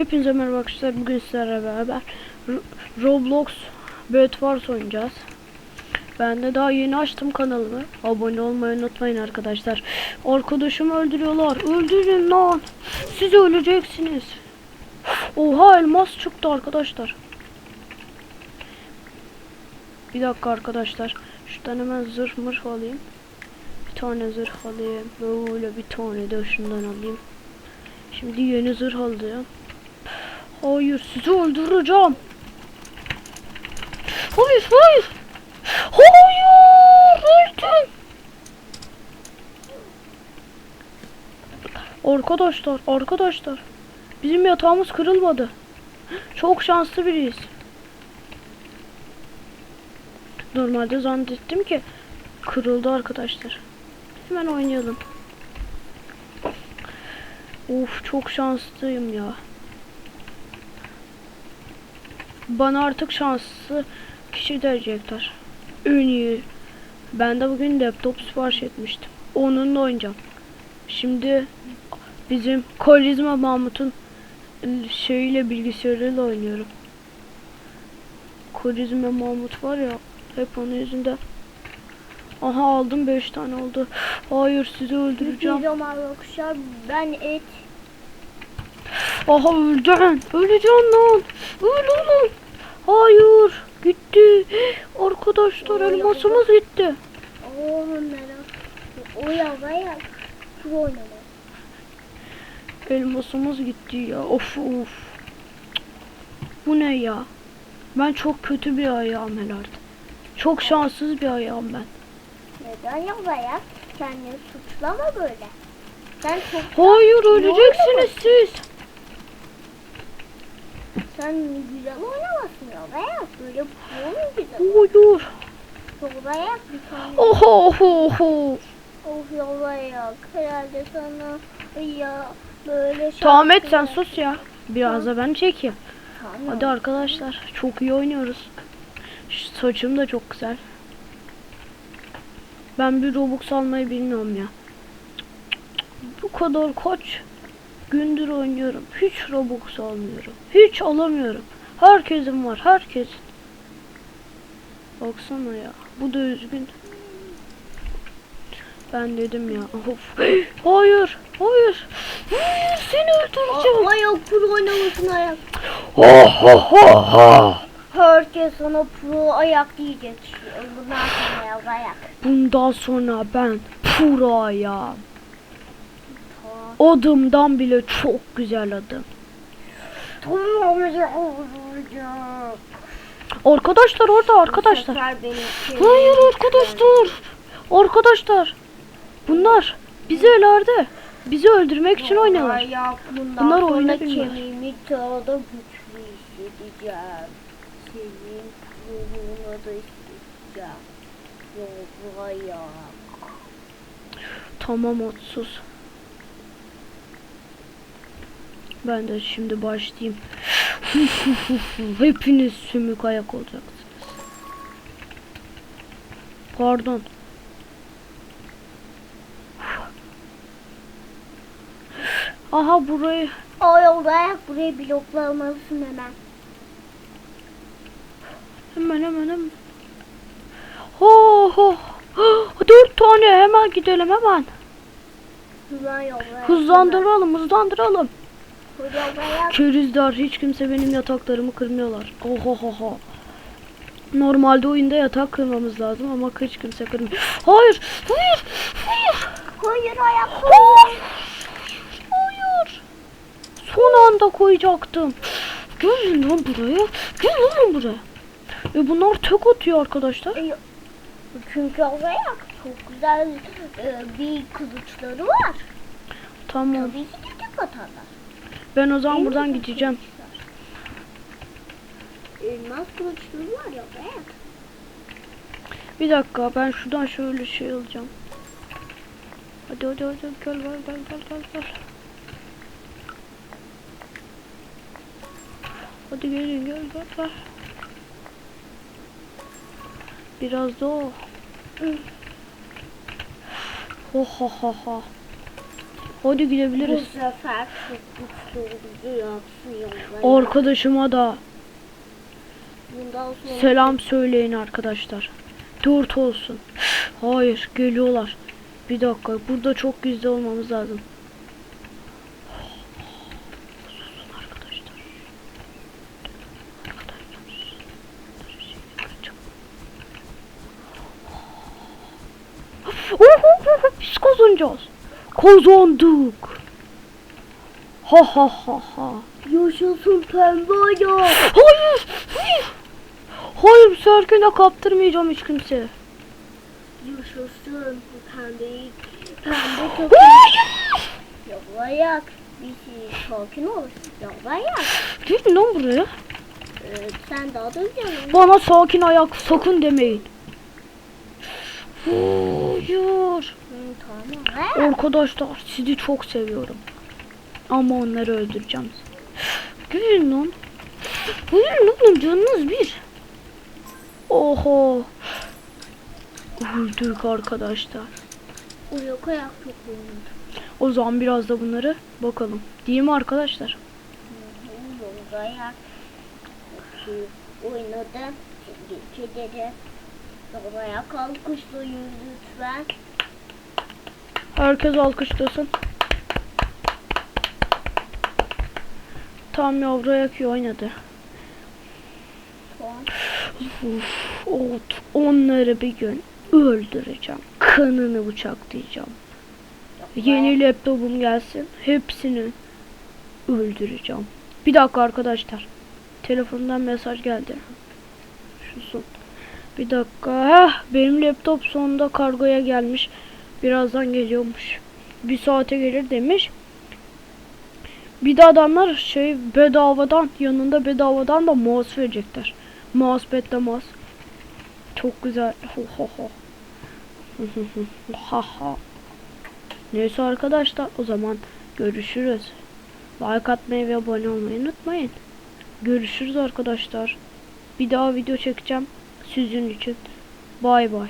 Hepinize merhaba arkadaşlar. Bugün sizlerle beraber Ro- Roblox Bed Wars oynayacağız. Ben de daha yeni açtım kanalımı. Abone olmayı unutmayın arkadaşlar. Arkadaşımı öldürüyorlar. Öldürün lan. Siz öleceksiniz. Oha elmas çıktı arkadaşlar. Bir dakika arkadaşlar. Şuradan hemen zırh mırh alayım. Bir tane zırh alayım. Böyle bir tane de şundan alayım. Şimdi yeni zırh alacağım. Hayır sizi öldüreceğim. Hayır hayır. Hayır öldüm. Arkadaşlar arkadaşlar. Bizim yatağımız kırılmadı. Çok şanslı biriyiz. Normalde zannettim ki kırıldı arkadaşlar. Hemen oynayalım. Of çok şanslıyım ya. Bana artık şanslı kişi diyecekler. En iyi. Ben de bugün laptop sipariş etmiştim. Onunla oynayacağım. Şimdi bizim Karizma Mahmut'un şeyiyle bilgisayarıyla oynuyorum. Karizma Mahmut var ya hep onun yüzünden. Aha aldım 5 tane oldu. Hayır sizi öldüreceğim. Hocam arkadaşlar ben et Aha öldün. Öleceğim lan. Öl oğlum. Hayır. Gitti. Arkadaşlar elmasımız gitti. Elmasımız gitti ya. Of of. Bu ne ya? Ben çok kötü bir ayağım herhalde. Çok şanssız bir ayağım ben. Neden yavaya? Kendini suçlama böyle. Sen çok Hayır öleceksiniz siz. Sen güzel oynamasın yavaya. Böyle pro mu güzel? Hayır. Yavaya bir tane. Oho oho oho. Of yavaya. Herhalde sana ya böyle Tamam et sen sus ya. Biraz da ben çekeyim. Tamam. Hadi arkadaşlar çok iyi oynuyoruz. Şu saçım da çok güzel. Ben bir Robux almayı bilmiyorum ya. Bu kadar kaç gündür oynuyorum. Hiç Robux almıyorum. Hiç alamıyorum. Herkesin var herkes. Baksana ya. Bu da üzgün. Ben dedim ya. Of. Hayır. Hayır. Hayır seni öldüreceğim. Aa, Ayak pro oynamasın ayak. Ha ha ha ha. Herkes sana pro ayak diyecek. Bundan sonra yavaya. Bundan sonra ben Pura'ya adımdan bile çok güzel adım. Arkadaşlar orada arkadaşlar. Hayır arkadaşlar. Arkadaşlar. Bunlar bizi ileride bizi öldürmek için oynuyorlar. Bunlar sonra oyunu bilmiyor. kemiğimi daha da güçlü hissedeceğim. Senin ruhunu da hissedeceğim. Yavaya. Tamam otsuz. Ben de şimdi başlayayım. Hepiniz sümük ayak olacaksınız. Pardon. Aha burayı O yolda ayak buraya bloklamalısın hemen. hemen hemen hemen. Ho ho. Dört tane hemen gidelim hemen. Hızlandıralım hızlandıralım. Kerizler hiç kimse benim yataklarımı kırmıyorlar. Ohohoho. Normalde oyunda yatak kırmamız lazım ama hiç kimse kırmıyor. Hayır! Hayır! Hayır! Hayır ayak. Hayır! Hayır! Son anda koyacaktım. Gelin lan buraya. Gelin lan buraya. E bunlar tek atıyor arkadaşlar. E, Çünkü ayak çok güzel e, bir kılıçları var. Tamam. Tabii ki tek atarlar. Ben o zaman buradan de gideceğim. Elmas kılıçları var ya ayak. Bir dakika ben şuradan şöyle şey alacağım. Hadi hadi hadi gel gel gel gel gel gel. Hadi gelin gel gel gel. Biraz da o. Ho ha ha ha. Hadi Bu gidebiliriz. sefer Güçlerimizi yapsın ya. Arkadaşıma da selam söyleyin arkadaşlar. Dört olsun. Hayır geliyorlar. Bir dakika burada çok gizli olmamız lazım. Arkadaşlar. Biz kazanacağız. Kazandık. Ha ha ha ha. yaşasın pembe adam. Hayır. Hayır. Hayır Serken'e kaptırmayacağım hiç kimse. Yaşasın bu pembeyi. Pembe takım. Hayır. Yavayak. Bir şey sakin ol. Yavayak. Gelin lan buraya. Ee, sen daha da canım. Bana sakin ayak sakın demeyin. Hayır. Hı, tamam. Arkadaşlar sizi çok seviyorum. Ama onları öldüreceğim. Gelin lan. Gelin oğlum canınız bir. Oho. Öldük arkadaşlar. Uyak ayak. O zaman biraz da bunları bakalım. Değil mi arkadaşlar? Yolda ayak. Oynadı. Geçeleri. Yolda ayak alkışlayın lütfen. Herkes alkışlasın. Tam yavru iyi oynadı. Uf, ot, onları bir gün öldüreceğim. Kanını bıçaklayacağım. Yeni laptopum gelsin. Hepsini öldüreceğim. Bir dakika arkadaşlar. Telefondan mesaj geldi. Şusun. Bir dakika. Heh, benim laptop sonunda kargoya gelmiş. Birazdan geliyormuş. Bir saate gelir demiş. Bir de adamlar şey bedavadan yanında bedavadan da mouse verecekler. Mousepad'le mouse. Çok güzel. Ho ho ho. ha ha. Neyse arkadaşlar o zaman görüşürüz. Like atmayı ve abone olmayı unutmayın. Görüşürüz arkadaşlar. Bir daha video çekeceğim sizin için. Bay bay.